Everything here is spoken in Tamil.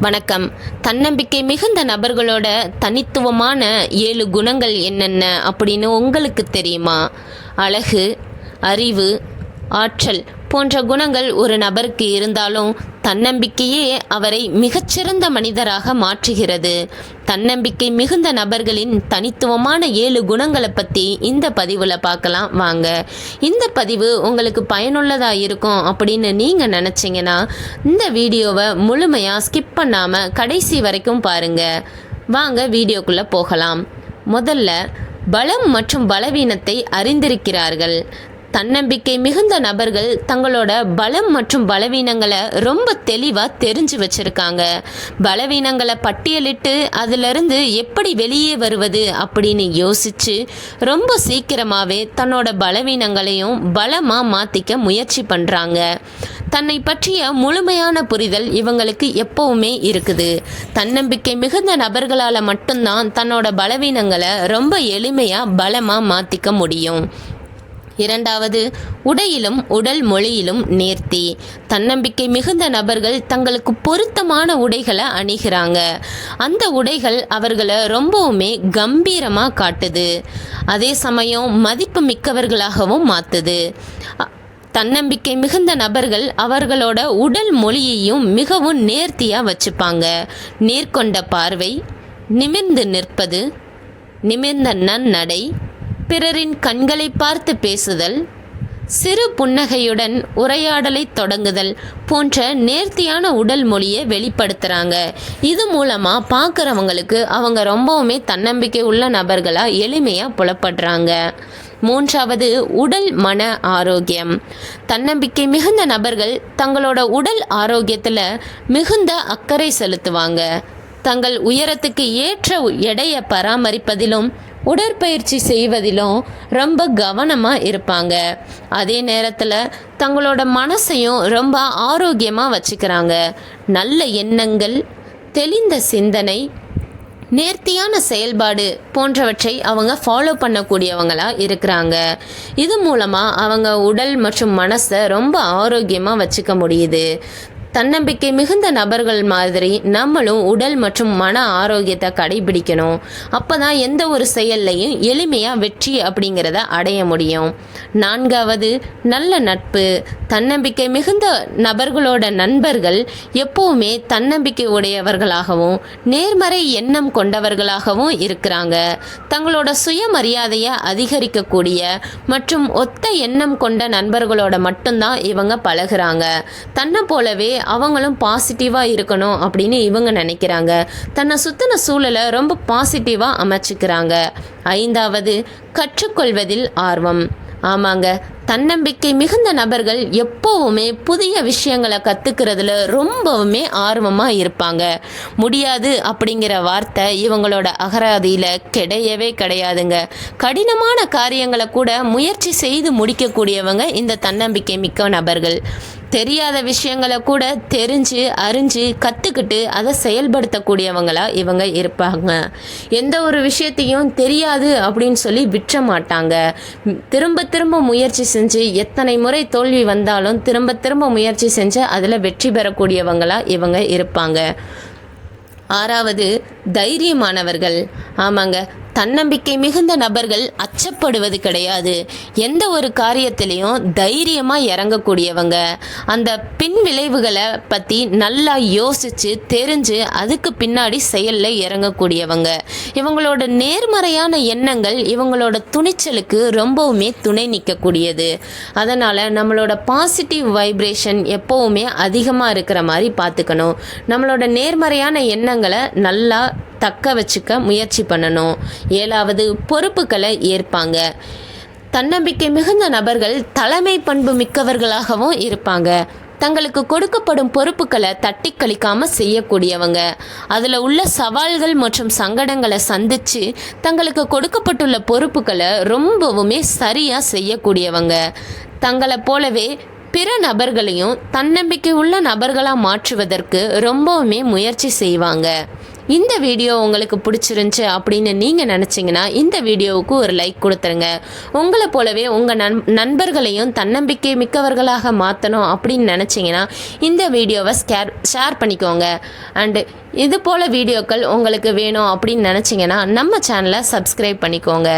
வணக்கம். தன்னம்பிக்கை மிகுந்த நபர்களோட தனித்துவமான ஏழு குணங்கள் என்னென்ன அப்படின்னு உங்களுக்கு தெரியுமா? அழகு அறிவு ஆற்றல். போன்ற குணங்கள் ஒரு நபருக்கு இருந்தாலும் தன்னம்பிக்கையே அவரை மிகச்சிறந்த மனிதராக மாற்றுகிறது. தன்னம்பிக்கை மிகுந்த நபர்களின் தனித்துவமான ஏழு குணங்களை பற்றி இந்த பதிவில் பார்க்கலாம் வாங்க. இந்த பதிவு உங்களுக்கு பயனுள்ளதாக இருக்கும் அப்படின்னு நீங்கள் நினச்சிங்கன்னா இந்த வீடியோவை முழுமையாக ஸ்கிப் பண்ணாமல் கடைசி வரைக்கும் பாருங்கள் வாங்க வீடியோக்குள்ளே போகலாம். முதல்ல பலம் மற்றும் பலவீனத்தை அறிந்திருக்கிறார்கள். தன்னம்பிக்கை மிகுந்த நபர்கள் தங்களோட பலம் மற்றும் பலவீனங்களை ரொம்ப தெளிவாக தெரிஞ்சு வச்சிருக்காங்க. பலவீனங்களை பட்டியலிட்டு அதிலிருந்து எப்படி வெளியே வருவது அப்படின்னு யோசிச்சு ரொம்ப சீக்கிரமாகவே தன்னோட பலவீனங்களையும் பலமாக மாற்றிக்க முயற்சி பண்ணுறாங்க தன்னை பற்றிய முழுமையான புரிதல் இவங்களுக்கு எப்பவுமே இருக்குது. தன்னம்பிக்கை மிகுந்த நபர்களால் மட்டும்தான் தன்னோட பலவீனங்களை ரொம்ப எளிமையாக பலமாக மாற்றிக்க முடியும். இரண்டாவது உடையிலும் உடல் மொழியிலும் நேர்த்தி. தன்னம்பிக்கை மிகுந்த நபர்கள் தங்களுக்கு பொருத்தமான உடைகளை அணிகிறாங்க. அந்த உடைகள் அவர்களை ரொம்பவுமே கம்பீரமாக காட்டுது. அதே சமயம் மதிப்பு மிக்கவர்களாகவும் மாற்றுது தன்னம்பிக்கை மிகுந்த நபர்கள் அவர்களோட உடல் மொழியையும் மிகவும் நேர்த்தியாக வச்சுப்பாங்க. நேர்கொண்ட பார்வை நிமிர்ந்து நிற்பது நிமிர்ந்த நன்னடை பிறரின் கண்களை பார்த்து பேசுதல் சிறு புன்னகையுடன் உரையாடலை தொடங்குதல் போன்ற நேர்த்தியான உடல் மொழியை வெளிப்படுத்துகிறாங்க இது மூலமாக பார்க்குறவங்களுக்கு அவங்க ரொம்பவுமே தன்னம்பிக்கை உள்ள நபர்களாக எளிமையாக புலப்படுறாங்க. மூன்றாவது உடல் மன ஆரோக்கியம். தன்னம்பிக்கை மிகுந்த நபர்கள் தங்களோட உடல் ஆரோக்கியத்தில் மிகுந்த அக்கறை செலுத்துவாங்க. தங்கள் உயரத்துக்கு ஏற்ற எடையை பராமரிப்பதிலும் உடற்பயிற்சி செய்வதிலும் ரொம்ப கவனமாக இருப்பாங்க. அதே நேரத்தில் தங்களோட மனசையும் ரொம்ப ஆரோக்கியமாக வச்சுக்கிறாங்க. நல்ல எண்ணங்கள் தெளிந்த சிந்தனை நேர்த்தியான செயல்பாடு போன்றவற்றை அவங்க ஃபாலோ பண்ணக்கூடியவங்களாக இருக்கிறாங்க. இது மூலமாக அவங்க உடல் மற்றும் மனசை ரொம்ப ஆரோக்கியமாக வச்சுக்க முடியுது. தன்னம்பிக்கை மிகுந்த நபர்கள் மாதிரி நம்மளும் உடல் மற்றும் மன ஆரோக்கியத்தை கடைபிடிக்கணும். அப்போ தான் எந்த ஒரு செயல்லையும் எளிமையாக வெற்றி அப்படிங்கிறத அடைய முடியும். நான்காவது நல்ல நட்பு. தன்னம்பிக்கை மிகுந்த நபர்களோட நண்பர்கள் எப்பவுமே தன்னம்பிக்கை உடையவர்களாகவும் நேர்மறை எண்ணம் கொண்டவர்களாகவும் இருக்கிறாங்க. தங்களோட சுயமரியாதையை அதிகரிக்கக்கூடிய மற்றும் ஒத்த எண்ணம் கொண்ட நண்பர்களோட மட்டும்தான் இவங்க பழகுறாங்க. தன்னை போலவே அவங்களும் பாசிட்டிவாக இருக்கணும் அப்படின்னு இவங்க நினைக்கிறாங்க. தன்னை சுத்தின சூழலை ரொம்ப பாசிட்டிவாக அமைச்சுக்கிறாங்க. ஐந்தாவது கற்றுக்கொள்வதில் ஆர்வம். ஆமாங்க தன்னம்பிக்கை மிகுந்த நபர்கள் எப்போவுமே புதிய விஷயங்களை கற்றுக்கிறதுல ரொம்பவுமே ஆர்வமாக இருப்பாங்க. முடியாது அப்படிங்கிற வார்த்தை இவங்களோட அகராதியில் கிடையவே கிடையாதுங்க. கடினமான காரியங்களை கூட முயற்சி செய்து முடிக்கக்கூடியவங்க இந்த தன்னம்பிக்கை மிக்க நபர்கள். தெரியாத விஷயங்களை கூட தெரிஞ்சு அறிஞ்சு கற்றுக்கிட்டு அதை செயல்படுத்தக்கூடியவங்களா இவங்க இருப்பாங்க. எந்த ஒரு விஷயத்தையும் தெரியாது அப்படின்னு சொல்லி விற்ற மாட்டாங்க. திரும்ப திரும்ப முயற்சி செஞ்சு எத்தனை முறை தோல்வி வந்தாலும் திரும்ப திரும்ப முயற்சி செஞ்சு அதில் வெற்றி பெறக்கூடியவங்களா இவங்க இருப்பாங்க. ஆறாவது தைரியமானவர்கள். ஆமாங்க தன்னம்பிக்கை மிகுந்த நபர்கள் அச்சப்படுவது கிடையாது. எந்த ஒரு காரியத்திலையும் தைரியமாக இறங்கக்கூடியவங்க. அந்த பின் விளைவுகளை பற்றி நல்லா யோசித்து தெரிஞ்சு அதுக்கு பின்னாடி செயலில் இறங்கக்கூடியவங்க. இவங்களோட நேர்மறையான எண்ணங்கள் இவங்களோட துணிச்சலுக்கு ரொம்பவுமே துணை நிற்கக்கூடியது. அதனால் நம்மளோட பாசிட்டிவ் வைப்ரேஷன் எப்போவுமே அதிகமாக இருக்கிற மாதிரி பார்த்துக்கணும். நம்மளோட நேர்மறையான எண்ணங்களை நல்லா தக்க வச்சுக்க முயற்சி பண்ணணும். ஏழாவது பொறுப்புகளை ஏற்பாங்க. தன்னம்பிக்கை மிகுந்த நபர்கள் தலைமை பண்பு மிக்கவர்களாகவும் இருப்பாங்க. தங்களுக்கு கொடுக்கப்படும் பொறுப்புகளை தட்டி கழிக்காம செய்யக்கூடியவங்க. அதில் உள்ள சவால்கள் மற்றும் சங்கடங்களை சந்தித்து தங்களுக்கு கொடுக்கப்பட்டுள்ள பொறுப்புகளை ரொம்பவுமே சரியாக செய்யக்கூடியவங்க. தங்களை போலவே பிற நபர்களையும் தன்னம்பிக்கை உள்ள நபர்களாக மாற்றுவதற்கு ரொம்பவுமே முயற்சி செய்வாங்க. இந்த வீடியோ உங்களுக்கு பிடிச்சிருந்துச்சு அப்படின்னு நீங்கள் நினச்சிங்கன்னா இந்த வீடியோவுக்கு ஒரு லைக் கொடுத்துருங்க. உங்களை போலவே உங்கள் நண் நண்பர்களையும் தன்னம்பிக்கை மிக்கவர்களாக மாற்றணும் அப்படின்னு நினச்சிங்கன்னா இந்த வீடியோவை ஸ்கேர் ஷேர் பண்ணிக்கோங்க. அண்டு இது போல் வீடியோக்கள் உங்களுக்கு வேணும் அப்படின்னு நினச்சிங்கன்னா நம்ம சேனலை சப்ஸ்கிரைப் பண்ணிக்கோங்க.